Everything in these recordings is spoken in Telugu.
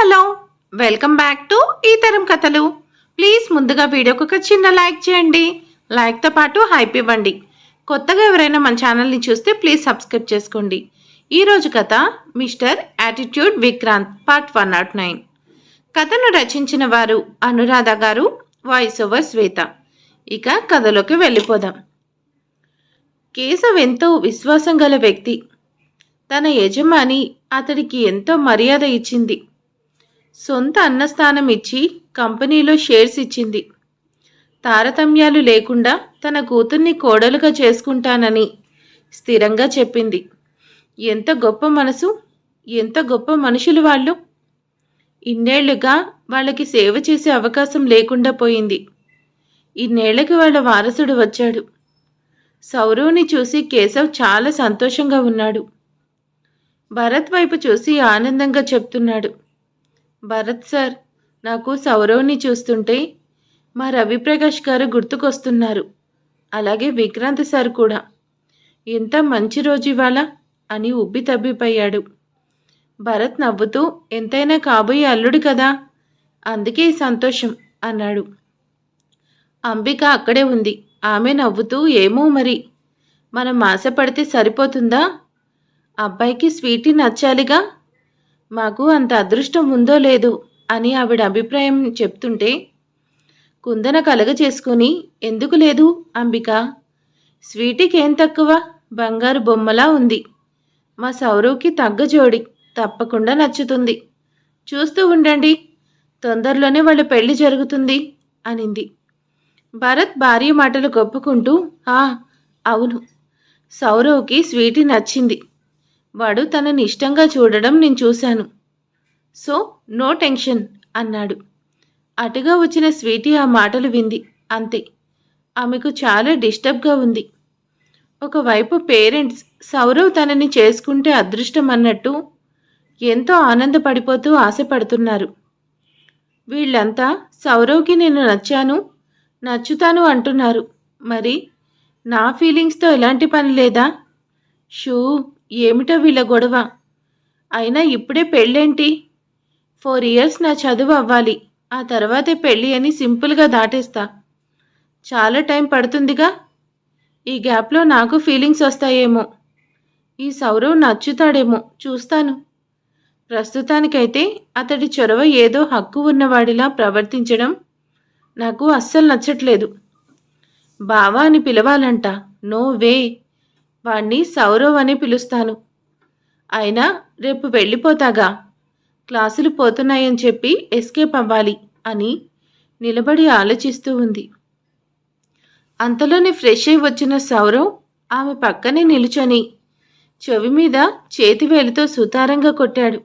హలో వెల్కమ్ బ్యాక్ టు ఈ తరం కథలు. ప్లీజ్ ముందుగా వీడియోకి ఒక చిన్న లైక్ చేయండి. లైక్తో పాటు హైప్ ఇవ్వండి. కొత్తగా ఎవరైనా మన ఛానల్ని చూస్తే ప్లీజ్ సబ్స్క్రైబ్ చేసుకోండి. ఈరోజు కథ mister attitude Vikrant part one nought nine. కథను రచించిన వారు అనురాధ గారు వాయిస్ ఓవర్ శ్వేత. ఇక కథలోకి వెళ్ళిపోదాం. కేశవ్ ఎంతో విశ్వాసం గల వ్యక్తి. తన యజమాని అతడికి ఎంతో మర్యాద ఇచ్చింది. సొంత అన్నస్థానం ఇచ్చి కంపెనీలో షేర్స్ ఇచ్చింది. తారతమ్యాలు లేకుండా తన కూతుర్ని కోడలుగా చేసుకుంటానని స్థిరంగా చెప్పింది. ఎంత గొప్ప మనసు ఎంత గొప్ప మనుషులు వాళ్ళు. ఇన్నేళ్ళుగా వాళ్ళకి సేవ చేసే అవకాశం లేకుండా పోయింది. ఇన్నేళ్ళకి వాళ్ళ వారసుడు వచ్చాడు. సౌరవ్ని చూసి కేశవ్ చాలా సంతోషంగా ఉన్నాడు. భరత్ వైపు చూసి ఆనందంగా చెప్తున్నాడు. భరత్ సార్ నాకు సౌరవ్ని చూస్తుంటే మా రవిప్రకాష్ గారు గుర్తుకొస్తున్నారు. అలాగే విక్రాంత్ సార్ కూడా. ఎంత మంచి రోజు ఇవాళ అని ఉబ్బి తబ్బిపోయాడు. భరత్ నవ్వుతూ ఎంతైనా కాబోయే అల్లుడు కదా? అందుకే సంతోషం అన్నాడు. అంబిక అక్కడే ఉంది. ఆమె నవ్వుతూ ఏమో మరి? మనం ఆశపడితే సరిపోతుందా? అబ్బాయికి స్వీటీ నచ్చాలిగా? మాకు అంత అదృష్టం ఉందో లేదు అని ఆవిడ అభిప్రాయం చెప్తుంటే కుందన కలగ చేసుకుని ఎందుకు లేదు అంబిక? స్వీటీకి తక్కువ? బంగారు బొమ్మలా ఉంది. మా సౌరవ్కి తగ్గ జోడి తప్పకుండా నచ్చుతుంది. చూస్తూ ఉండండి తొందరలోనే వాళ్ళ పెళ్ళి జరుగుతుంది అనింది. భరత్ భార్య మాటలు గొప్పుకుంటూ ఆ అవును సౌరవ్కి స్వీటీ నచ్చింది. వాడు తనని ఇష్టంగా చూడడం నేను చూశాను. సో నో టెన్షన్ అన్నాడు. అటుగా వచ్చిన స్వీటీ ఆ మాటలు వింది. అంతే. ఆమెకు చాలా డిస్టర్బ్గా ఉంది. ఒకవైపు పేరెంట్స్ సౌరవ్ తనని చేసుకుంటే అదృష్టం అన్నట్టు ఎంతో ఆనందపడిపోతూ ఆశపడుతున్నారు. వీళ్ళంతా సౌరవ్కి నేను నచ్చాను నచ్చుతాను అంటున్నారు. మరి నా ఫీలింగ్స్తో ఎలాంటి పని లేదా? షూ ఏమిటో వీళ్ళ గొడవ? అయినా ఇప్పుడే పెళ్ళేంటి? ఫోర్ ఇయర్స్ నా చదువు అవ్వాలి. ఆ తర్వాతే పెళ్ళి అని సింపుల్గా దాటేస్తా. చాలా టైం పడుతుందిగా? ఈ గ్యాప్లో నాకు ఫీలింగ్స్ వస్తాయేమో. ఈ సౌరవ్ నచ్చుతాడేమో. చూస్తాను. ప్రస్తుతానికైతే అతడి చొరవ ఏదో హక్కు ఉన్నవాడిలా ప్రవర్తించడం నాకు అస్సలు నచ్చట్లేదు. బావా అని పిలవాలంట. No way. వాణ్ణి సౌరవ్ అని పిలుస్తాను. అయినా రేపు వెళ్ళిపోతాగా. క్లాసులు పోతున్నాయని చెప్పి ఎస్కేప్ అవ్వాలి అని నిలబడి ఆలోచిస్తూ ఉంది. అంతలోనే ఫ్రెష్ అయి వచ్చిన సౌరవ్ ఆమె పక్కనే నిలుచొని చెవి మీద చేతివేలుతో సుతారంగా కొట్టాడు.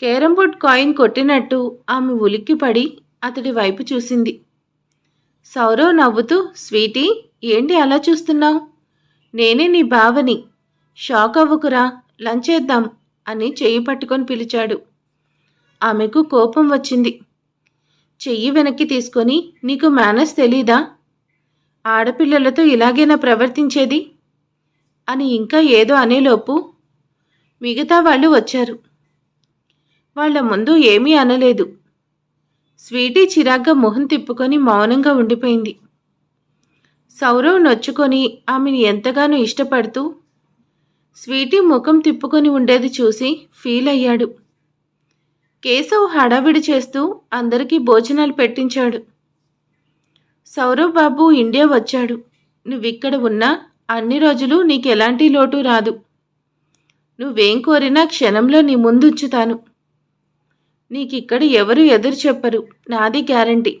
కేరం బోర్డ్ కాయిన్ కొట్టినట్టు ఆమె ఉలిక్కిపడి అతడి వైపు చూసింది. సౌరవ్ నవ్వుతూ స్వీటీ ఏంటి అలా చూస్తున్నావు? నేనే నీ బావని. షాక్ అవ్వకురా లంచ్ చేద్దాం అని చెయ్యి పట్టుకొని పిలిచాడు. ఆమెకు కోపం వచ్చింది. చెయ్యి వెనక్కి తీసుకొని నీకు మేనస్ తెలీదా? ఆడపిల్లలతో ఇలాగేనా ప్రవర్తించేది? అని ఇంకా ఏదో అనేలోపు మిగతా వాళ్ళు వచ్చారు. వాళ్ళ ముందు ఏమీ అనలేదు. స్వీటీ చిరాగ్గా మొహం తిప్పుకొని మౌనంగా ఉండిపోయింది. సౌరవ్ నొచ్చుకొని ఆమెను ఎంతగానో ఇష్టపడుతూ స్వీటీ ముఖం తిప్పుకొని ఉండేది చూసి ఫీల్ అయ్యాడు. కేశవ్ హడావిడి చేస్తూ అందరికీ భోజనాలు పెట్టించాడు. సౌరవ్ బాబు ఇండియా వచ్చాడు. నువ్విక్కడ ఉన్నా అన్ని రోజులు నీకు ఎలాంటి లోటు రాదు. నువ్వేం కోరినా క్షణంలో నీ ముందుంచుతాను. నీకిక్కడ ఎవరు ఎదురు చెప్పరు. నాది గ్యారంటీ.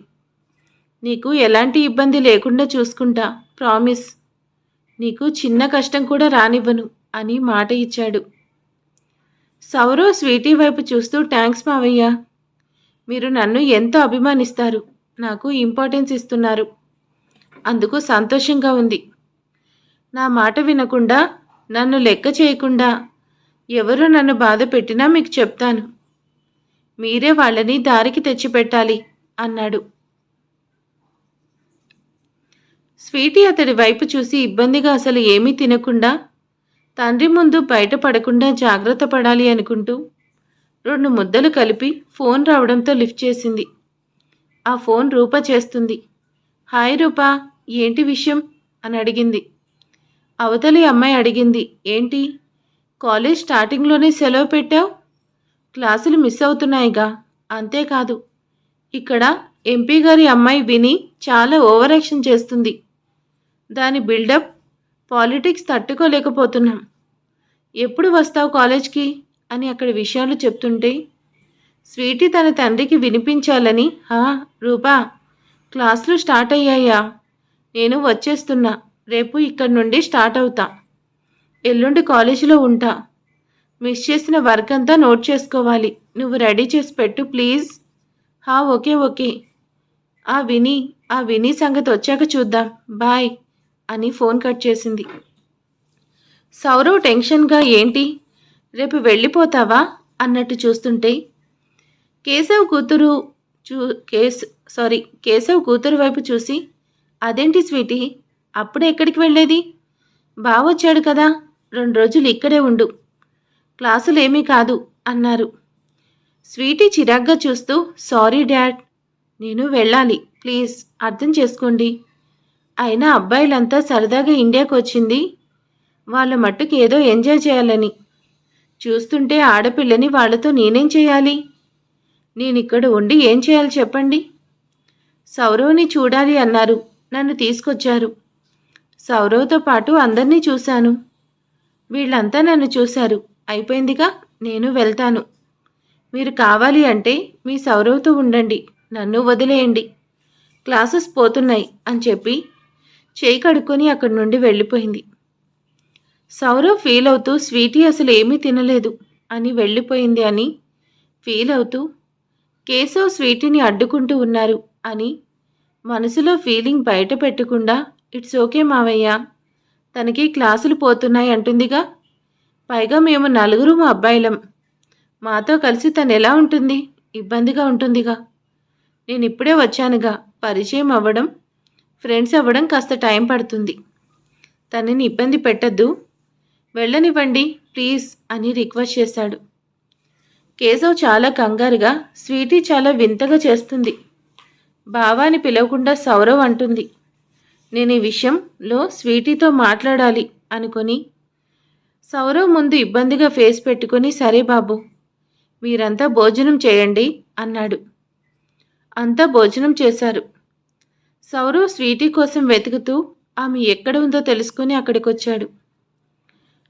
నీకు ఎలాంటి ఇబ్బంది లేకుండా చూసుకుంటా ప్రామిస్. నీకు చిన్న కష్టం కూడా రానివ్వను అని మాట ఇచ్చాడు. సౌరవ్ స్వీటీ వైపు చూస్తూ థ్యాంక్స్ మావయ్య. మీరు నన్ను ఎంతో అభిమానిస్తారు. నాకు ఇంపార్టెన్స్ ఇస్తున్నారు. అందుకు సంతోషంగా ఉంది. నా మాట వినకుండా నన్ను లెక్క చేయకుండా ఎవరు నన్ను బాధ పెట్టినా మీకు చెప్తాను. మీరే వాళ్ళని దారికి తెచ్చిపెట్టాలి అన్నాడు. స్వీటీ అతడి వైపు చూసి ఇబ్బందిగా అసలు ఏమీ తినకుండా తండ్రి ముందు బయటపడకుండా జాగ్రత్త పడాలి అనుకుంటూ రెండు ముద్దలు కలిపి ఫోన్ రావడంతో లిఫ్ట్ చేసింది. ఆ ఫోన్ రూప చేస్తుంది. హాయ్ రూప ఏంటి విషయం? అని అడిగింది. అవతలి అమ్మాయి అడిగింది. ఏంటి? కాలేజ్ స్టార్టింగ్లోనే సెలవు పెట్టావు? క్లాసులు మిస్ అవుతున్నాయిగా? అంతేకాదు. ఇక్కడ ఎంపీ గారి అమ్మాయి విని చాలా ఓవరాక్షన్ చేస్తుంది. దాని బిల్డప్ పాలిటిక్స్ తట్టుకోలేకపోతున్నాం. ఎప్పుడు వస్తావు కాలేజ్కి? అని అక్కడ విషయాలు చెప్తుంటే స్వీటీ తన తండ్రికి వినిపించాలని హా రూపా క్లాసులు స్టార్ట్ అయ్యాయా? నేను వచ్చేస్తున్నా రేపు ఇక్కడి నుండి స్టార్ట్ అవుతా. ఎల్లుండి కాలేజీలో ఉంటా. మిస్ చేసిన వర్క్ అంతా నోట్ చేసుకోవాలి. నువ్వు రెడీ చేసి పెట్టు ప్లీజ్. హా ఓకే ఓకే. ఆ విని ఆ విని సంగతి వచ్చాక చూద్దాం. బాయ్. అని ఫోన్ కట్ చేసింది. సౌరవ్ టెన్షన్గా ఏంటి? రేపు వెళ్ళిపోతావా? అన్నట్టు చూస్తుంటే కేశవ్ కూతురు చూ కేస్ సారీ కేశవ్ కూతురు వైపు చూసి అదేంటి స్వీటీ? అప్పుడు ఎక్కడికి వెళ్ళేది? బావొచ్చాడు కదా రెండు రోజులు ఇక్కడే ఉండు. క్లాసులేమీ కాదు అన్నారు. స్వీటీ చిరాగ్గా చూస్తూ సారీ డాడ్. నేను వెళ్ళాలి. ప్లీజ్ అర్థం చేసుకోండి. అయినా అబ్బాయిలంతా సరదాగా ఇండియాకు వచ్చింది వాళ్ళ మట్టుకు ఏదో ఎంజాయ్ చేయాలని. చూస్తుంటే ఆడపిల్లని వాళ్ళతో నేనేం చేయాలి? నేను ఇక్కడ ఉండి ఏం చేయాలి చెప్పండి? సౌరవ్ని చూడాలి అన్నారు. నన్ను తీసుకొచ్చారు. సౌరవ్తో పాటు అందరినీ చూశాను. వీళ్ళంతా నన్ను చూశారు. అయిపోయిందిగా? నేను వెళ్తాను. మీరు కావాలి అంటే మీ సౌరవ్తో ఉండండి. నన్ను వదిలేయండి. క్లాసెస్ పోతున్నాయి అని చెప్పి చేయి కడుక్కొని అక్కడి నుండి వెళ్ళిపోయింది. సౌరవ్ ఫీల్ అవుతూ స్వీటీ అసలు ఏమీ తినలేదు అని వెళ్ళిపోయింది అని ఫీల్ అవుతూ కేశవ్ స్వీటీని అడ్డుకుంటూ ఉన్నారు అని మనసులో ఫీలింగ్ బయట పెట్టకుండా ఇట్స్ ఓకే మావయ్య తనకి క్లాసులు పోతున్నాయి అంటుందిగా. పైగా మేము నలుగురు మా అబ్బాయిలం మాతో కలిసి తను ఎలా ఉంటుంది? ఇబ్బందిగా ఉంటుందిగా. నేను ఇప్పుడే వచ్చానుగా పరిచయం అవ్వడం ఫ్రెండ్స్ అవ్వడం కాస్త టైం పడుతుంది. తనని ఇబ్బంది పెట్టద్దు. వెళ్ళనివ్వండి ప్లీజ్ అని రిక్వెస్ట్ చేశాడు. కేశవ్ చాలా కంగారుగా స్వీటీ చాలా వింతగా చేస్తుంది. బావాని పిలవకుండా సౌరవ్ అంటుంది. నేను ఈ విషయంలో స్వీటీతో మాట్లాడాలి అనుకొని సౌరవ్ ముందు ఇబ్బందిగా ఫేస్ పెట్టుకుని సరే బాబు మీరంతా భోజనం చేయండి అన్నాడు. అంతా భోజనం చేశారు. సౌరవ్ స్వీటీ కోసం వెతుకుతూ ఆమె ఎక్కడ ఉందో తెలుసుకుని అక్కడికి వచ్చాడు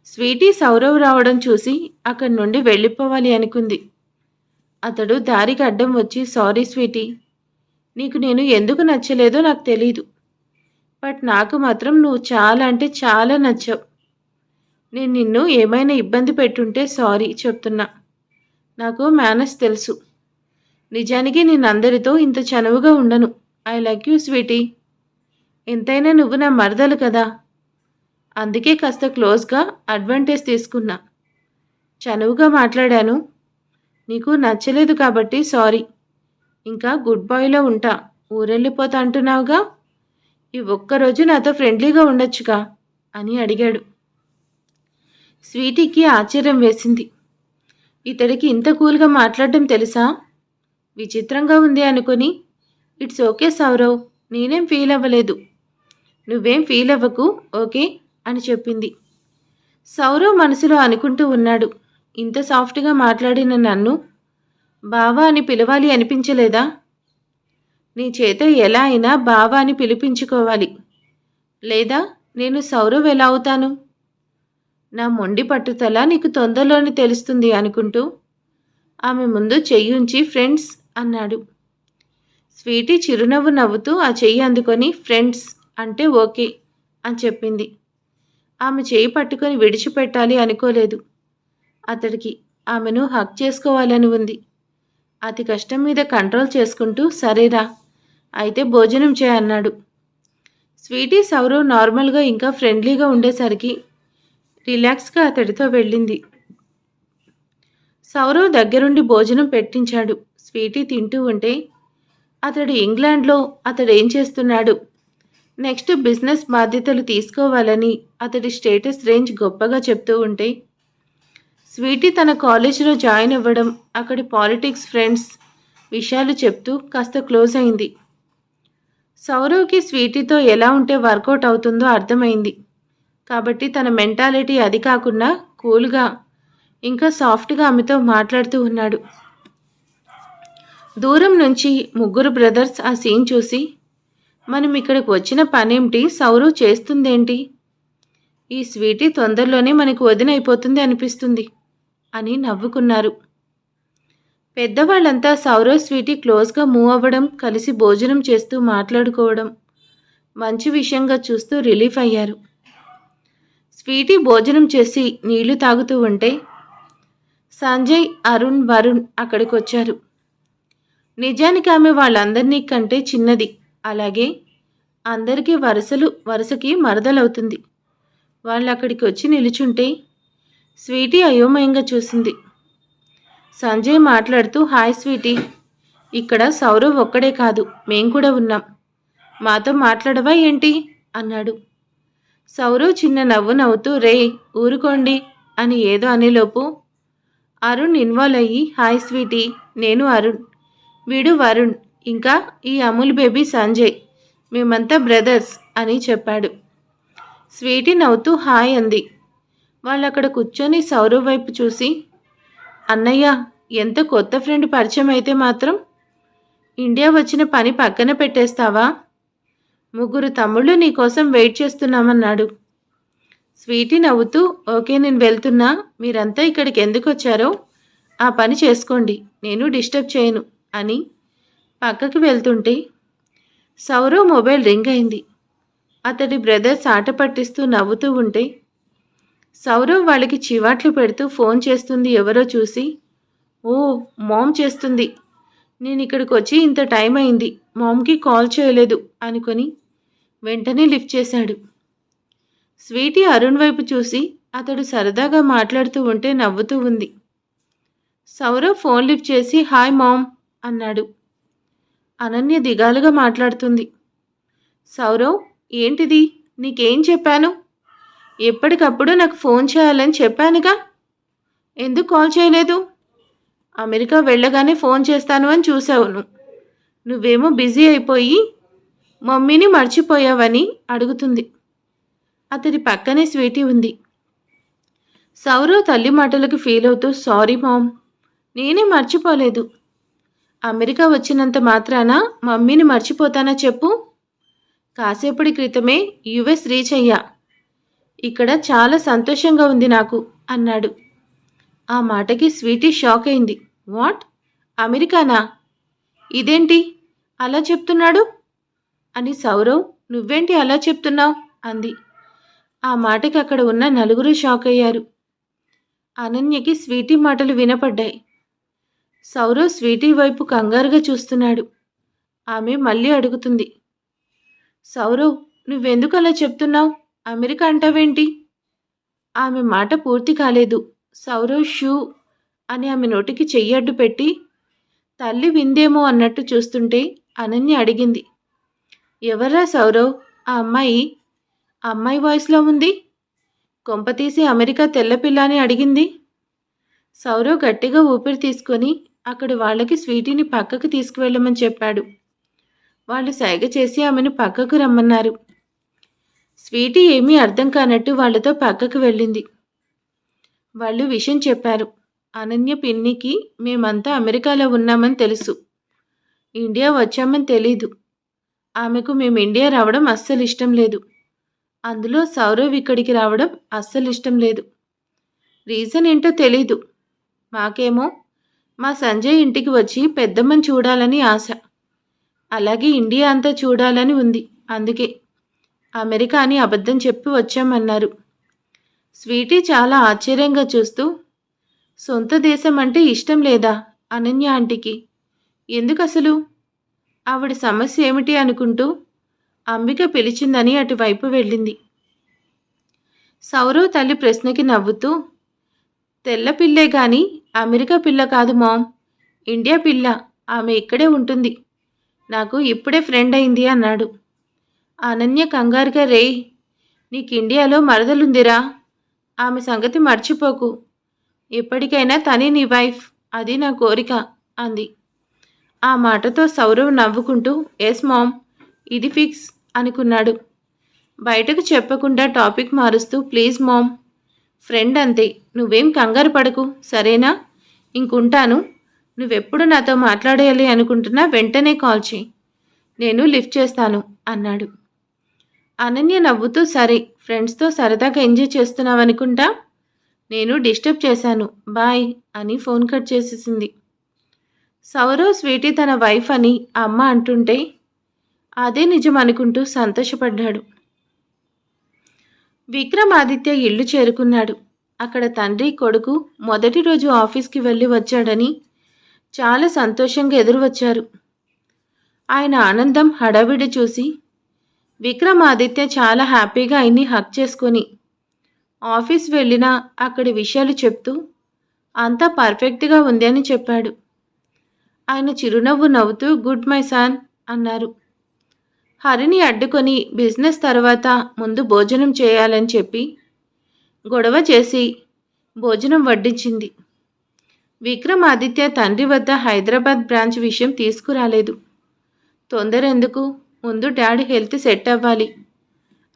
స్వీటీ సౌరవ్ రావడం చూసి అక్కడి నుండి వెళ్ళిపోవాలి అనుకుంది. అతడు దారికి అడ్డం వచ్చి సారీ స్వీటీ నీకు నేను ఎందుకు నచ్చలేదో నాకు తెలీదు. బట్ నాకు మాత్రం నువ్వు చాలా అంటే చాలా నచ్చావు. నేను నిన్ను ఏమైనా ఇబ్బంది పెట్టుంటే సారీ చెప్తున్నా. నాకు మేనస్ తెలుసు. నిజానికి నేను అందరితో ఇంత చనువుగా ఉండను. I like you sweetie. ఎంతైనా నువ్వు నా మరదలు కదా. అందుకే కాస్త క్లోజ్గా అడ్వాంటేజ్ తీసుకున్నా. చనువుగా మాట్లాడాను. నీకు నచ్చలేదు కాబట్టి సారీ. ఇంకా గుడ్ బాయ్లో ఉంటా. ఊరెళ్ళిపోతా అంటున్నావుగా? ఈ ఒక్కరోజు నాతో ఫ్రెండ్లీగా ఉండొచ్చుగా? అని అడిగాడు. స్వీటీకి ఆశ్చర్యం వేసింది. ఇతడికి ఇంత కూల్గా మాట్లాడటం తెలుసా? విచిత్రంగా ఉంది అనుకొని ఇట్స్ ఓకే సౌరవ్ నేనేం ఫీల్ అవ్వలేదు. నువ్వేం ఫీల్ అవ్వకు ఓకే? అని చెప్పింది. సౌరవ్ మనసులో అనుకుంటూ ఉన్నాడు. ఇంత సాఫ్ట్గా మాట్లాడిన నన్ను బావా అని పిలవాలి అనిపించలేదా? నీ చేత ఎలా అయినా బావా అని పిలిపించుకోవాలి. లేదా నేను సౌరవ్ ఎలా అవుతాను? నా మొండి పట్టుదల నీకు తొందరలోనే తెలుస్తుంది అనుకుంటూ ఆమె ముందు చెయ్యుంచి ఫ్రెండ్స్ అన్నాడు. స్వీటీ చిరునవ్వు నవ్వుతూ ఆ చెయ్యి అందుకొని ఫ్రెండ్స్ అంటే ఓకే అని చెప్పింది. ఆమె చేయి పట్టుకొని విడిచిపెట్టాలి అనుకోలేదు. అతడికి ఆమెను హక్ చేసుకోవాలని ఉంది. అతి కష్టం మీద కంట్రోల్ చేసుకుంటూ సరేరా అయితే భోజనం చేయన్నాడు స్వీటీ సౌరవ్ నార్మల్గా ఇంకా ఫ్రెండ్లీగా ఉండేసరికి రిలాక్స్గా అతడితో వెళ్ళింది. సౌరవ్ దగ్గరుండి భోజనం పెట్టించాడు. స్వీటీ తింటూ ఉంటే అతడు ఇంగ్లాండ్లో అతడు ఏం చేస్తున్నాడు? నెక్స్ట్ బిజినెస్ బాధ్యతలు తీసుకోవాలని అతడి స్టేటస్ రేంజ్ గొప్పగా చెప్తూ ఉంటే స్వీటీ తన కాలేజీలో జాయిన్ అవ్వడం అక్కడి పాలిటిక్స్ ఫ్రెండ్స్ విషయాలు చెప్తూ కాస్త క్లోజ్ అయింది. సౌరవ్కి స్వీటీతో ఎలా ఉంటే వర్కౌట్ అవుతుందో అర్థమైంది. కాబట్టి తన మెంటాలిటీ అది కాకుండా కూల్గా ఇంకా సాఫ్ట్గా ఆమెతో మాట్లాడుతూ ఉన్నాడు. దూరం నుంచి ముగ్గురు బ్రదర్స్ ఆ సీన్ చూసి మనం ఇక్కడికి వచ్చిన పనేమిటి సౌరవ్ చేస్తుందేంటి? ఈ స్వీటీ తొందరలోనే మనకు వదినైపోతుంది అనిపిస్తుంది అని నవ్వుకున్నారు. పెద్దవాళ్ళంతా సౌరవ్ స్వీటీ క్లోజ్గా మూవ్ అవ్వడం కలిసి భోజనం చేస్తూ మాట్లాడుకోవడం మంచి విషయంగా చూస్తూ రిలీఫ్ అయ్యారు. స్వీటీ భోజనం చేసి నీళ్ళు తాగుతూ ఉంటే సంజయ్ అరుణ్ వరుణ్ అక్కడికి వచ్చారు నిజానికి ఆమె వాళ్ళందరినీ కంటే చిన్నది. అలాగే అందరికీ వరుసలు వరుసకి మరదలవుతుంది. వాళ్ళు అక్కడికి వచ్చి నిలుచుంటే స్వీటీ అయోమయంగా చూసింది. సంజయ్ మాట్లాడుతూ హాయ్ స్వీటీ. ఇక్కడ సౌరవ్ ఒక్కడే కాదు. మేం కూడా ఉన్నాం. మాతో మాట్లాడవా ఏంటి? అన్నాడు. సౌరవ్ చిన్న నవ్వు నవ్వుతూ రే ఊరుకోండి అని ఏదో అనేలోపు అరుణ్ ఇన్వాల్వ్ అయ్యి హాయ్ స్వీటీ. నేను అరుణ్. వీడు వరుణ్ ఇంకా ఈ అమూల్ బేబీ సంజయ్ మేమంతా బ్రదర్స్ అని చెప్పాడు. స్వీటీ నవ్వుతూ హాయ్ అంది. వాళ్ళు అక్కడ కూర్చొని సౌరవ్ వైపు చూసి అన్నయ్య ఎంత కొత్త ఫ్రెండ్ పరిచయం అయితే మాత్రం? ఇండియా వచ్చిన పని పక్కన పెట్టేస్తావా? ముగ్గురు తమ్ముళ్ళు నీకోసం వెయిట్ చేస్తున్నామన్నాడు. స్వీటీ నవ్వుతూ ఓకే నేను వెళ్తున్నా. మీరంతా ఇక్కడికి ఎందుకు వచ్చారో? ఆ పని చేసుకోండి. నేను డిస్టర్బ్ చేయను. అని పక్కకి వెళ్తుంటే సౌరవ్ మొబైల్ రింగ్ అయింది. అతడి బ్రదర్స్ ఆట పట్టిస్తూ నవ్వుతూ ఉంటే సౌరవ్ వాళ్ళకి చివాట్లు పెడుతూ ఫోన్ చేస్తుంది ఎవరో చూసి ఓ మామ్ చేస్తుంది. నేను ఇక్కడికి వచ్చి ఇంత టైం అయింది. మామ్కి కాల్ చేయలేదు అనుకొని వెంటనే లిఫ్ట్ చేశాడు. స్వీటీ అరుణ్ వైపు చూసి అతడు సరదాగా మాట్లాడుతూ ఉంటే నవ్వుతూ ఉంది. సౌరవ్ ఫోన్ లిఫ్ట్ చేసి హాయ్ మామ్ అన్నాడు. అనన్య దిగాలుగా మాట్లాడుతుంది. సౌరవ్ ఏంటిది? నీకేం చెప్పాను? ఎప్పటికప్పుడు నాకు ఫోన్ చేయాలని చెప్పానుగా? ఎందుకు కాల్ చేయలేదు? అమెరికా వెళ్ళగానే ఫోన్ చేస్తాను అని చూసావు నువ్వు. నువ్వేమో బిజీ అయిపోయి మమ్మీని మర్చిపోయావని అడుగుతుంది. అతడి పక్కనే స్వీటీ ఉంది. సౌరవ్ తల్లి మాటలకు ఫీల్ అవుతూ సారీ మామ్ నేనే మర్చిపోలేదు. అమెరికా వచ్చినంత మాత్రాన మమ్మీని మర్చిపోతానా చెప్పు? కాసేపటి క్రితమే యుఎస్ రీచ్ అయ్యా. ఇక్కడ చాలా సంతోషంగా ఉంది నాకు అన్నాడు. ఆ మాటకి స్వీటీ షాక్ అయింది. వాట్? అమెరికానా? ఇదేంటి? అలా చెప్తున్నాడు? అని సౌరవ్ నువ్వేంటి అలా చెప్తున్నావు? అంది. ఆ మాటకి అక్కడ ఉన్న నలుగురు షాక్ అయ్యారు. అనన్యకి స్వీటీ మాటలు వినపడ్డాయి. సౌరవ్ స్వీటీ వైపు కంగారుగా చూస్తున్నాడు. ఆమె మళ్ళీ అడుగుతుంది. సౌరవ్ నువ్వెందుకు అలా చెప్తున్నావు? అమెరికా అంటావేంటి? ఆమె మాట పూర్తి కాలేదు. సౌరవ్ షూ అని ఆమె నోటికి చెయ్యడ్డు పెట్టి తల్లి విందేమో అన్నట్టు చూస్తుంటే అనన్య అడిగింది. ఎవర్రా సౌరవ్? ఆ అమ్మాయి? ఆ అమ్మాయి వాయిస్లో ఉంది? కొంపతీసి అమెరికా తెల్లపిల్ల అని అడిగింది. సౌరవ్ గట్టిగా ఊపిరి తీసుకొని అక్కడి వాళ్ళకి స్వీటీని పక్కకు తీసుకువెళ్ళమని చెప్పాడు. వాళ్ళు సైగ చేసి ఆమెను పక్కకు రమ్మన్నారు. స్వీటీ ఏమీ అర్థం కానట్టు వాళ్ళతో పక్కకు వెళ్ళింది. వాళ్ళు విషయం చెప్పారు. అనన్య పిన్నికి మేమంతా అమెరికాలో ఉన్నామని తెలుసు. ఇండియా వచ్చామని తెలీదు. ఆమెకు మేము ఇండియా రావడం అస్సలు ఇష్టం లేదు. అందులో సౌరవ్ ఇక్కడికి రావడం అస్సలు ఇష్టం లేదు. రీజన్ ఏంటో తెలీదు. మాకేమో మా సంజయ్ ఇంటికి వచ్చి పెద్దమ్మని చూడాలని ఆశ. అలాగే ఇండియా అంతా చూడాలని ఉంది. అందుకే అమెరికా అని అబద్ధం చెప్పి వచ్చామన్నారు. స్వీటీ చాలా ఆశ్చర్యంగా చూస్తూ సొంత దేశం అంటే ఇష్టం లేదా? అనన్య ఆంటీకి. ఎందుకు అసలు ఆవిడ సమస్య ఏమిటి అనుకుంటూ అంబిక పిలిచిందని అటువైపు వెళ్ళింది. సౌరవ్ తల్లి ప్రశ్నకి నవ్వుతూ తెల్లపిల్లే కానీ గాని అమెరికా పిల్ల కాదు మామ్. ఇండియా పిల్ల. ఆమె ఇక్కడే ఉంటుంది. నాకు ఇప్పుడే ఫ్రెండ్ అయింది అన్నాడు. అనన్య కంగారుగా రేయ్ నీకు ఇండియాలో మరదలుందిరా. ఆమె సంగతి మర్చిపోకు. ఎప్పటికైనా తనే నీ వైఫ్ అది నా కోరిక అంది. ఆ మాటతో సౌరవ్ నవ్వుకుంటూ ఎస్ మామ్ ఇది ఫిక్స్ అనుకున్నాడు. బయటకు చెప్పకుండా టాపిక్ మారుస్తూ ప్లీజ్ మామ్ ఫ్రెండ్ అంతే. నువ్వేం కంగారు పడకు సరేనా? ఇంకుంటాను. నువ్వెప్పుడు నాతో మాట్లాడేయాలి అనుకుంటున్నా వెంటనే కాల్ చేయి. నేను లిఫ్ట్ చేస్తాను అన్నాడు. అనన్య నవ్వుతూ సరే ఫ్రెండ్స్తో సరదాగా ఎంజాయ్ చేస్తున్నావు అనుకుంటా నేను డిస్టర్బ్ చేశాను. బాయ్ అని ఫోన్ కట్ చేసేసింది. సౌరవ్ స్వీటీ తన వైఫ్ అని అమ్మ అంటుంటే అదే నిజం అనుకుంటూ సంతోషపడ్డాడు. విక్రమాదిత్య ఇల్లు చేరుకున్నాడు. అక్కడ తండ్రి కొడుకు మొదటి రోజు ఆఫీస్కి వెళ్ళి వచ్చాడని చాలా సంతోషంగా ఎదురు వచ్చారు ఆయన ఆనందం హడావిడి చూసి విక్రమాదిత్య చాలా హ్యాపీగా ఆయన్ని హక్ చేసుకొని ఆఫీస్ వెళ్ళినా అక్కడి విషయాలు చెప్తూ అంతా పర్ఫెక్ట్గా ఉంది అని చెప్పాడు. ఆయన చిరునవ్వు నవ్వుతూ గుడ్ మై సాన్ అన్నారు. హరిని అడ్డుకొని బిజినెస్ తర్వాత ముందు భోజనం చేయాలని చెప్పి గొడవ చేసి భోజనం వడ్డించింది. విక్రమాదిత్య తండ్రి వద్ద హైదరాబాద్ బ్రాంచ్ విషయం తీసుకురాలేదు. తొందర ఎందుకు ముందు డాడీ హెల్త్ సెట్ అవ్వాలి.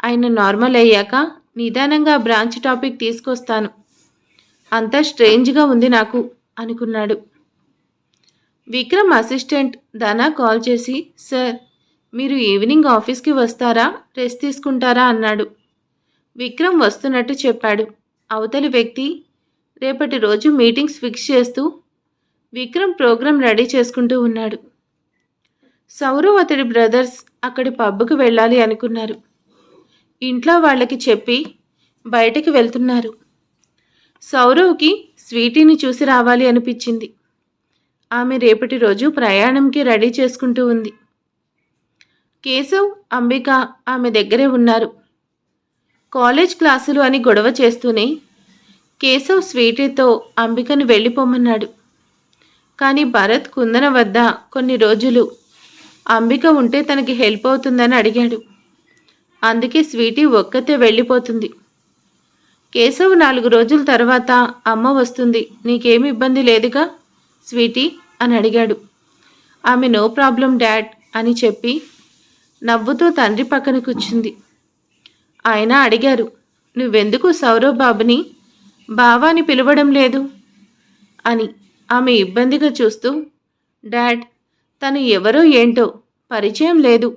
ఆయన నార్మల్ అయ్యాక నిదానంగా బ్రాంచ్ టాపిక్ తీసుకొస్తాను. అంతా స్ట్రేంజ్గా ఉంది నాకు అనుకున్నాడు. విక్రమ్ అసిస్టెంట్ ధనా కాల్ చేసి సార్ మీరు ఈవినింగ్ ఆఫీస్కి వస్తారా? రెస్ట్ తీసుకుంటారా? అన్నాడు. విక్రమ్ వస్తున్నట్టు చెప్పాడు. అవతలి వ్యక్తి రేపటి రోజు మీటింగ్స్ ఫిక్స్ చేస్తూ విక్రమ్ ప్రోగ్రాం రెడీ చేసుకుంటూ ఉన్నాడు. సౌరవ్ అతడి బ్రదర్స్ అక్కడి పబ్కు వెళ్ళాలి అనుకున్నారు. ఇంట్లో వాళ్ళకి చెప్పి బయటకు వెళ్తున్నారు. సౌరవ్కి స్వీటీని చూసి రావాలి అనిపించింది. ఆమె రేపటి రోజు ప్రయాణంకి రెడీ చేసుకుంటూ ఉంది. కేశవ్ అంబిక ఆమె దగ్గరే ఉన్నారు. కాలేజ్ క్లాసులు అని గొడవ చేస్తూనే కేశవ్ స్వీటీతో అంబికను వెళ్ళిపోమన్నాడు. కానీ భరత్ కుందన వద్ద కొన్ని రోజులు అంబిక ఉంటే తనకి హెల్ప్ అవుతుందని అడిగాడు. అందుకే స్వీటీ ఒక్కతే వెళ్ళిపోతుంది. కేశవ్ నాలుగు రోజుల తర్వాత అమ్మ వస్తుంది. నీకేమి ఇబ్బంది లేదుగా? స్వీటీ అని అడిగాడు. ఆమె నో ప్రాబ్లం డాడ్ అని చెప్పి నవ్వుతూ తండ్రి పక్కన కూర్చుంది. ఆయన అడిగారు నువ్వెందుకు సౌరవ్ బాబుని? బావాని పిలవడం లేదు. అని ఆమె ఇబ్బందిగా చూస్తూ డాడ్ తను ఎవరో ఏంటో పరిచయం లేదు.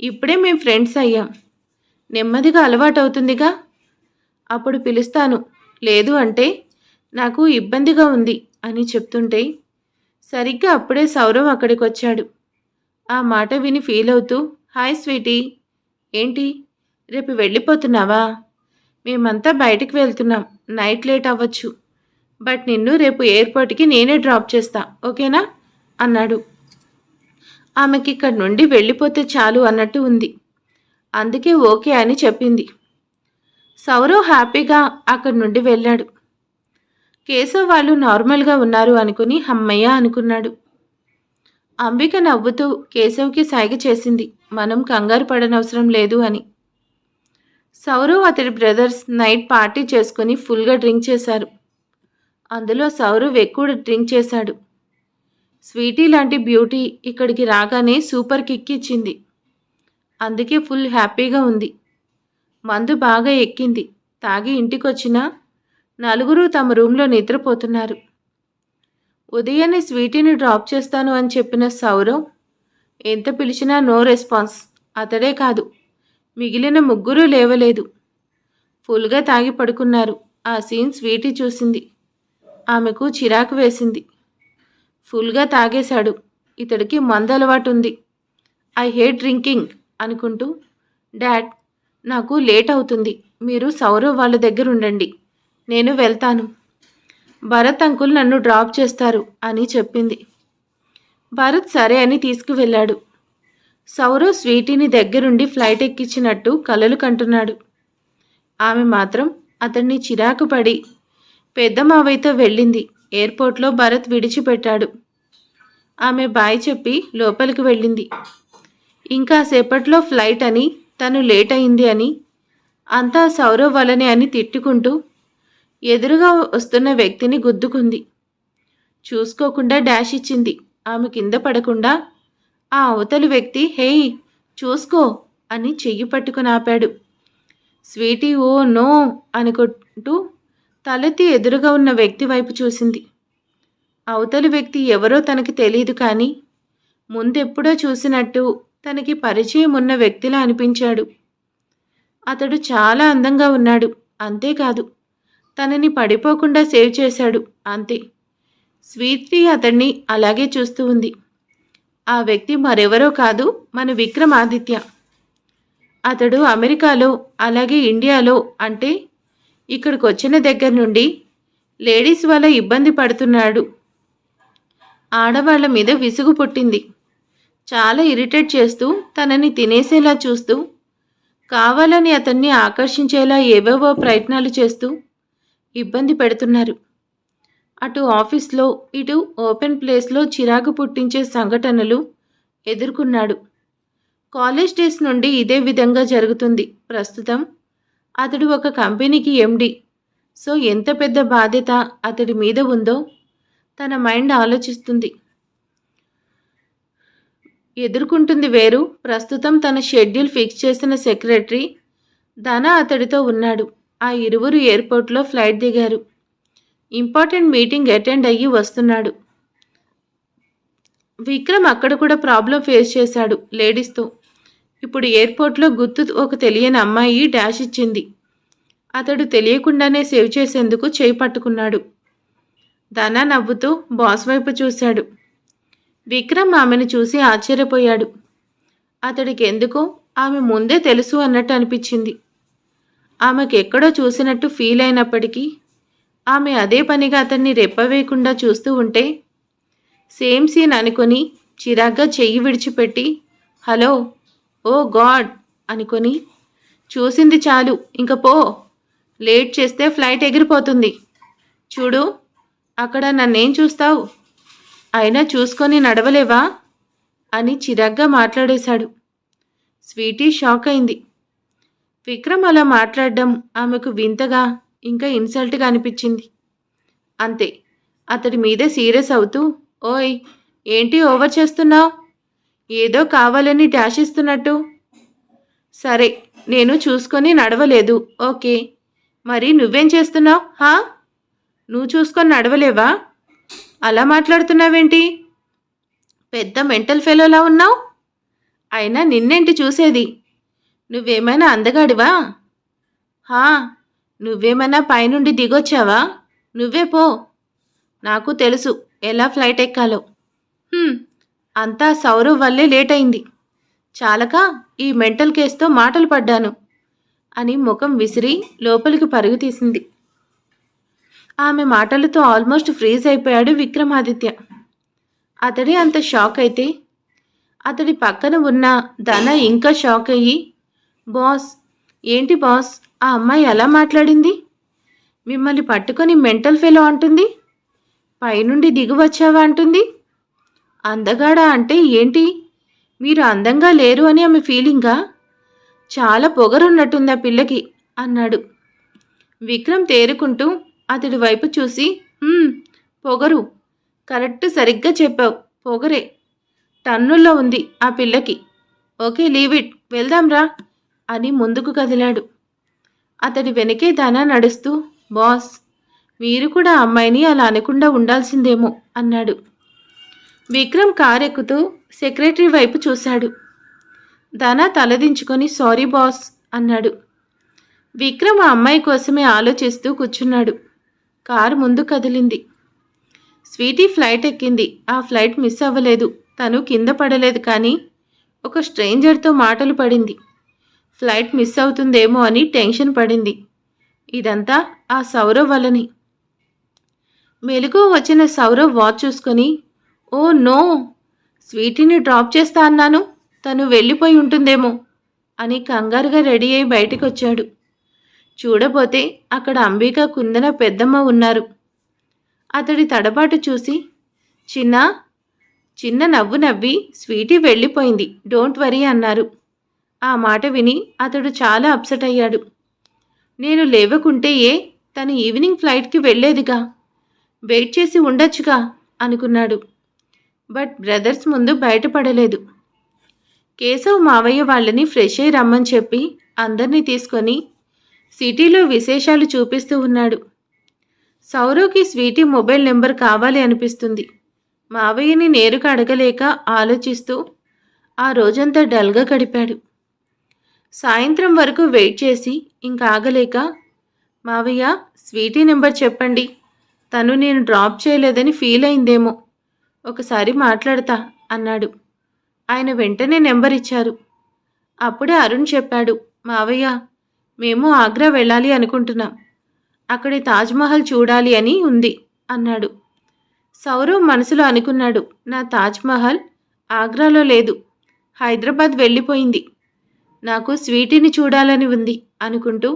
ఇప్పుడే మేం ఫ్రెండ్స్ అయ్యాం. నెమ్మదిగా అలవాటవుతుందిగా? అప్పుడు పిలుస్తాను. లేదు అంటే నాకు ఇబ్బందిగా ఉంది అని చెప్తుంటే సరిగ్గా అప్పుడే సౌరవ్ అక్కడికి వచ్చాడు ఆ మాట విని ఫీల్ అవుతూ హాయ్ స్వీటీ. ఏంటి? రేపు వెళ్ళిపోతున్నావా? మేమంతా బయటికి వెళ్తున్నాం. నైట్ లేట్ అవ్వచ్చు. బట్ నిన్ను రేపు ఎయిర్పోర్ట్కి నేనే డ్రాప్ చేస్తా. ఓకేనా? అన్నాడు. ఆమెకి ఇక్కడి నుండి వెళ్ళిపోతే చాలు అన్నట్టు ఉంది. అందుకే ఓకే అని చెప్పింది. సౌరవ్ హ్యాపీగా అక్కడి నుండి వెళ్ళాడు. కేశవ్ వాళ్ళు నార్మల్గా ఉన్నారు అనుకుని హమ్మయ్య అనుకున్నాడు. అంబిక నవ్వుతూ కేశవ్కి సాగి చేసింది. మనం కంగారు పడనవసరం లేదు అని. సౌరవ్ అతడి బ్రదర్స్ నైట్ పార్టీ చేసుకుని ఫుల్గా డ్రింక్ చేశారు. అందులో సౌరవ్ ఎక్కువ డ్రింక్ చేశాడు. స్వీటీ లాంటి బ్యూటీ ఇక్కడికి రాగానే సూపర్ కిక్ ఇచ్చింది. అందుకే ఫుల్ హ్యాపీగా ఉంది. మందు బాగా ఎక్కింది. తాగి ఇంటికొచ్చినా నలుగురు తమ రూమ్లో నిద్రపోతున్నారు. ఉదయాన్నే స్వీటీని డ్రాప్ చేస్తాను అని చెప్పిన సౌరవ్ ఎంత పిలిచినా నో రెస్పాన్స్ అతడే కాదు. మిగిలిన ముగ్గురు లేవలేదు. ఫుల్గా తాగి పడుకున్నారు. ఆ సీన్ స్వీటీ చూసింది. ఆమెకు చిరాకు వేసింది. ఫుల్గా తాగేశాడు. ఇతడికి మందు అలవాటు ఉంది ఐ హేట్ డ్రింకింగ్ అనుకుంటూ డాడ్ నాకు లేట్ అవుతుంది. మీరు సౌరవ్ వాళ్ళ దగ్గర ఉండండి. నేను వెళ్తాను. భరత్ అంకుల్ నన్ను డ్రాప్ చేస్తారు అని చెప్పింది. భరత్ సరే అని తీసుకువెళ్ళాడు. సౌరవ్ స్వీటీని దగ్గరుండి ఫ్లైట్ ఎక్కించినట్టు కలలు కంటున్నాడు. ఆమె మాత్రం అతన్ని చిరాకు పడి పెద్ద మావయ్యతో వెళ్ళింది. ఎయిర్పోర్ట్లో భరత్ విడిచిపెట్టాడు. ఆమె బాయ్ చెప్పి లోపలికి వెళ్ళింది. ఇంకా సేపట్లో ఫ్లైట్ అని తను లేట్ అయింది అని అంతా సౌరవ్ వలనే అని తిట్టుకుంటూ ఎదురుగా వస్తున్న వ్యక్తిని గుద్దుకుంది. చూసుకోకుండా డాష్ ఇచ్చింది. ఆమె కింద పడకుండా ఆ అవతలి వ్యక్తి హేయ్ చూసుకో అని చెయ్యి పట్టుకుని ఆపాడు. స్వీటీ ఓ నో అనుకుంటూ తలెత్తి ఎదురుగా ఉన్న వ్యక్తి వైపు చూసింది. అవతలి వ్యక్తి ఎవరో తనకి తెలియదు కానీ ముందెప్పుడో చూసినట్టు తనకి పరిచయం ఉన్న వ్యక్తిలా అనిపించాడు. అతడు చాలా అందంగా ఉన్నాడు అంతేకాదు తనని పడిపోకుండా సేవ్ చేశాడు అంతే. స్వీటీ అతన్ని అలాగే చూస్తూ ఉంది. ఆ వ్యక్తి మరెవరో కాదు మన విక్రమాదిత్య అతడు అమెరికాలో అలాగే ఇండియాలో అంటే ఇక్కడికి వచ్చిన దగ్గర నుండి లేడీస్ వల్ల ఇబ్బంది పడుతున్నాడు. ఆడవాళ్ళ మీద విసుగు పుట్టింది. చాలా ఇరిటేట్ చేస్తూ తనని తినేసేలా చూస్తూ కావాలని అతన్ని ఆకర్షించేలా ఏవేవో ప్రయత్నాలు చేస్తూ ఇబ్బంది పెడుతున్నారు. అటు ఆఫీస్లో ఇటు ఓపెన్ ప్లేస్లో చిరాకు పుట్టించే సంఘటనలు ఎదుర్కొన్నాడు. కాలేజ్ డేస్ నుండి ఇదే విధంగా జరుగుతుంది. ప్రస్తుతం అతడు ఒక కంపెనీకి ఎండి. సో ఎంత పెద్ద బాధ్యత అతడి మీద ఉందో తన మైండ్ ఆలోచిస్తుంది. ఎదుర్కొంటుంది వేరు. ప్రస్తుతం తన షెడ్యూల్ ఫిక్స్ చేసిన సెక్రటరీ ధన అతడితో ఉన్నాడు. ఆ ఇరువురు ఎయిర్పోర్ట్లో ఫ్లైట్ దిగారు. ఇంపార్టెంట్ మీటింగ్ అటెండ్ అయ్యి వస్తున్నాడు. విక్రమ్ అక్కడ కూడా ప్రాబ్లం ఫేస్ చేశాడు లేడీస్తో. ఇప్పుడు ఎయిర్పోర్ట్లో గుర్తు ఒక తెలియని అమ్మాయి డాష్ ఇచ్చింది. అతడు తెలియకుండానే సేవ్ చేసేందుకు చేయి పట్టుకున్నాడు. ధనా నవ్వుతూ బాస్ వైపు చూశాడు. విక్రమ్ ఆమెను చూసి ఆశ్చర్యపోయాడు. అతడికి ఎందుకో ఆమె ముందే తెలుసు అన్నట్టు అనిపించింది. ఆమెకు ఎక్కడో చూసినట్టు ఫీల్ అయినప్పటికీ ఆమె అదే పనిగా అతన్ని రెప్పవేయకుండా చూస్తూ ఉంటే సేమ్ సీన్ అనుకొని చిరాగ్గా చెయ్యి విడిచిపెట్టి హలో ఓ గాడ్ అనుకొని చూసింది చాలు ఇంక పో లేట్ చేస్తే ఫ్లైట్ ఎగిరిపోతుంది. చూడు అక్కడ నన్నేం చూస్తావు? అయినా చూసుకొని నడవలేవా? అని చిరాగ్గా మాట్లాడేశాడు. స్వీటీ షాక్ అయింది. విక్రమ్ అలా మాట్లాడడం ఆమెకు వింతగా ఇంకా ఇన్సల్ట్గా అనిపించింది. అంతే. అతడి మీదే సీరియస్ అవుతూ ఓయ్ ఏంటి ఓవర్ చేస్తున్నావు? ఏదో కావాలని డాష్ ఇస్తున్నట్టు. సరే నేను చూసుకొని నడవలేదు. ఓకే. మరి నువ్వేం చేస్తున్నావు? హా? నువ్వు చూసుకొని నడవలేవా? అలా మాట్లాడుతున్నావేంటి? పెద్ద మెంటల్ ఫెలోలా ఉన్నావు? అయినా నిన్నేంటి చూసేది? నువ్వేమైనా అందగాడివా? హా? నువ్వేమైనా పైనుండి దిగొచ్చావా? నువ్వే పో. నాకు తెలుసు ఎలా ఫ్లైట్ ఎక్కాలో. అంతా సౌరవ్ వల్లే లేట్ అయింది చాలక ఈ మెంటల్ కేసుతో మాటలు పడ్డాను అని ముఖం విసిరి లోపలికి పరుగు తీసింది. ఆమె మాటలతో ఆల్మోస్ట్ ఫ్రీజ్ అయిపోయాడు విక్రమాదిత్య. అతడి అంత షాక్ అయితే? అతడి పక్కన ఉన్న ధన ఇంకా షాక్ అయ్యి బాస్ ఏంటి బాస్? ఆ అమ్మాయి ఎలా మాట్లాడింది? మిమ్మల్ని పట్టుకొని మెంటల్ ఫెలో అంటుంది? పైనుండి దిగువచ్చావా అంటుంది? అందగాడా అంటే ఏంటి? మీరు అందంగా లేరు అని ఆమె ఫీలింగా? చాలా పొగరున్నట్టుంది ఆ పిల్లకి అన్నాడు. విక్రమ్ తేరుకుంటూ అతడి వైపు చూసి పొగరు. కరెక్ట్ సరిగ్గా చెప్పావు. పొగరే. టన్నుల్లో ఉంది ఆ పిల్లకి. Okay leave it. వెళ్దాంరా. అని ముందుకు కదిలాడు. అతడి వెనకే దానా నడుస్తూ బాస్ మీరు కూడా అమ్మాయిని అలా అనకుండా ఉండాల్సిందేమో అన్నాడు. విక్రమ్ కారెక్కుతూ సెక్రటరీ వైపు చూశాడు. దానా తలదించుకొని సారీ బాస్ అన్నాడు. విక్రమ్ ఆ అమ్మాయి కోసమే ఆలోచిస్తూ కూర్చున్నాడు. కారు ముందు కదిలింది. స్వీటీ ఫ్లైట్ ఎక్కింది. ఆ ఫ్లైట్ మిస్ అవ్వలేదు. తను కింద పడలేదు కానీ ఒక స్ట్రేంజర్తో మాటలు పడింది. ఫ్లైట్ మిస్ అవుతుందేమో అని టెన్షన్ పడింది. ఇదంతా ఆ సౌరవ్ వల్లని. మెలకు వచ్చిన సౌరవ్ వాచ్ చూసుకొని ఓ నో స్వీటీని డ్రాప్ చేస్తా అన్నాను. తను వెళ్ళిపోయి ఉంటుందేమో అని కంగారుగా రెడీ అయి బయటికి వచ్చాడు చూడబోతే అక్కడ అంబిక కుందన పెద్దమ్మ ఉన్నారు. అతడి తడబాటు చూసి చిన్న చిన్న నవ్వు నవ్వి స్వీటీ వెళ్ళిపోయింది. డోంట్ వరీ అన్నారు. ఆ మాట విని అతడు చాలా అప్సెట్ అయ్యాడు. నేను లేవకుంటే ఏ తను ఈవినింగ్ ఫ్లైట్కి వెళ్ళేదిగా వెయిట్ చేసి ఉండొచ్చుగా అనుకున్నాడు. బట్ బ్రదర్స్ ముందు బయటపడలేదు. కేశవ్ మావయ్య వాళ్ళని ఫ్రెష్ అయ్యి రమ్మని చెప్పి అందరినీ తీసుకొని సిటీలో విశేషాలు చూపిస్తూ ఉన్నాడు. సౌరవ్కి స్వీటీ మొబైల్ నెంబర్ కావాలి అనిపిస్తుంది. మావయ్యని నేరుగా అడగలేక ఆలోచిస్తూ ఆ రోజంతా డల్గా గడిపాడు. సాయంత్రం వరకు వెయిట్ చేసి ఇంకా ఆగలేక మావయ్య స్వీటీ నెంబర్ చెప్పండి. తను నేను డ్రాప్ చేయలేదని ఫీల్ అయిందేమో. ఒకసారి మాట్లాడతా అన్నాడు. ఆయన వెంటనే నెంబర్ ఇచ్చారు. అప్పుడే అరుణ్ చెప్పాడు మావయ్య మేము ఆగ్రా వెళ్ళాలి అనుకుంటున్నాం. అక్కడి తాజ్మహల్ చూడాలి అని ఉంది అన్నాడు. సౌరవ్ మనసులో అనుకున్నాడు నా తాజ్మహల్ ఆగ్రాలో లేదు. హైదరాబాద్ వెళ్ళిపోయింది. నాకు స్వీటీని చూడాలని ఉంది అనుకుంటూ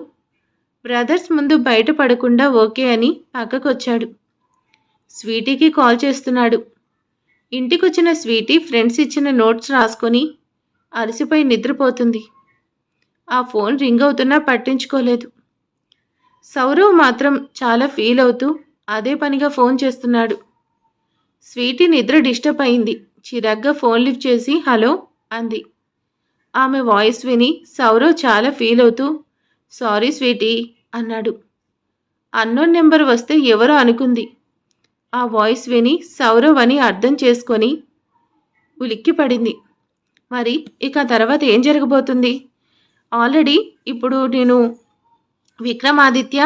బ్రదర్స్ ముందు బయటపడకుండా ఓకే అని పక్కకొచ్చాడు. స్వీటీకి కాల్ చేస్తున్నాడు. ఇంటికొచ్చిన స్వీటీ ఫ్రెండ్స్ ఇచ్చిన నోట్స్ రాసుకొని అలసిపోయి నిద్రపోతుంది. ఆ ఫోన్ రింగ్ అవుతున్నా పట్టించుకోలేదు. సౌరవ్ మాత్రం చాలా ఫీల్ అవుతూ అదే పనిగా ఫోన్ చేస్తున్నాడు. స్వీటీ నిద్ర డిస్టర్బ్ అయింది. చిరాగ్గా ఫోన్ లిఫ్ట్ చేసి హలో అంది. ఆమె వాయిస్ విని సౌరవ్ చాలా ఫీల్ అవుతూ సారీ స్వీటీ అన్నాడు. అన్నోన్ నెంబర్ వస్తే ఎవరో అనుకుంది. ఆ వాయిస్ విని సౌరవ్ అని అర్థం చేసుకొని ఉలిక్కి పడింది. మరి ఇక తర్వాత ఏం జరగబోతుంది? ఆల్రెడీ ఇప్పుడు నేను విక్రమాదిత్య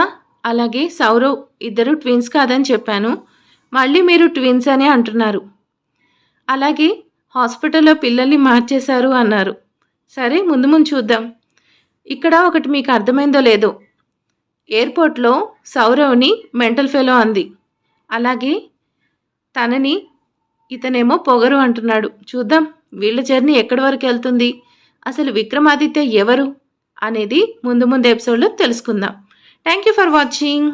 అలాగే సౌరవ్ ఇద్దరు ట్విన్స్ కాదని చెప్పాను. మళ్ళీ మీరు ట్విన్స్ అని అంటున్నారు. అలాగే హాస్పిటల్లో పిల్లల్ని మార్చేశారు అన్నారు. సరే ముందు ముందు చూద్దాం. ఇక్కడ ఒకటి మీకు అర్థమైందో లేదో. ఎయిర్పోర్ట్లో సౌరవ్ని మెంటల్ ఫెలో అంది. అలాగే తనని ఇతనేమో పొగరు అంటున్నాడు. చూద్దాం వీళ్ళ జర్నీ ఎక్కడి వరకు వెళ్తుంది? అసలు విక్రమాదిత్య ఎవరు? అనేది ముందు ముందు ఎపిసోడ్లో తెలుసుకుందాం. Thank you for watching.